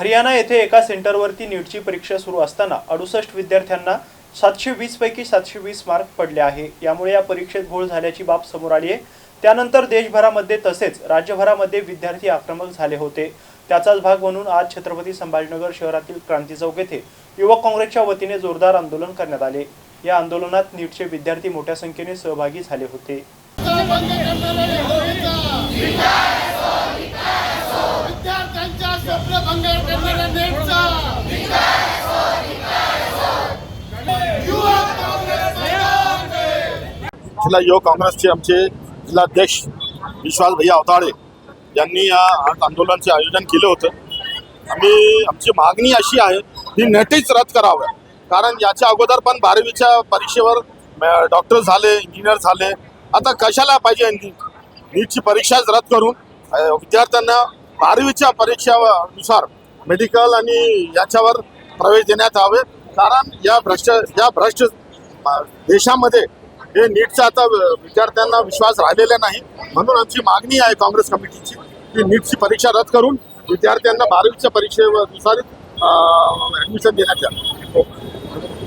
हरियाणा येथे एका सेंटरवरती नीटची परीक्षा सुरू असताना अडुसष्ट विद्यार्थ्यांना सातशे वीस पैकी सातशे वीस मार्क पडले आहे. यामुळे या परीक्षेत घोळ झाल्याची बाब समोर आली आहे. त्यानंतर देशभरामध्ये तसेच राज्यभरामध्ये विद्यार्थी आक्रमक झाले होते. त्याचाच भाग म्हणून आज छत्रपती संभाजीनगर शहरातील क्रांती चौक येथे युवक काँग्रेसच्या वतीने जोरदार आंदोलन करण्यात आले. या आंदोलनात नीटचे विद्यार्थी मोठ्या संख्येने सहभागी झाले होते विद्यार्थ्यांच्या स्वप्न भंग करणाऱ्या नेटचा युवक काँग्रेस जिल्हा युवक काँग्रेसचे आमचे जिल्हाध्यक्ष विश्वास भैया अवताळे यांनी या आंदोलनाचे आयोजन केलं होतं. आम्ही आमची मागणी अशी आहे ही नेटेच रद्द करावं. कारण याच्या अगोदर पण बारावीच्या परीक्षेवर डॉक्टर झाले इंजिनियर झाले. आता कशाला पाहिजे नीटची परीक्षाच रद्द करून विद्यार्थ्यांना बारावीच्या परीक्षेनुसार मेडिकल आणि याच्यावर प्रवेश देण्यात हवे कारण या भ्रष्ट या भ्रष्ट देशामध्ये हे नीटचा आता विद्यार्थ्यांना विश्वास राहिलेला नाही. म्हणून आमची मागणी आहे काँग्रेस कमिटीची की नीटची परीक्षा रद्द करून विद्यार्थ्यांना बारावीच्या परीक्षेनुसार ॲडमिशन देण्यात यावं.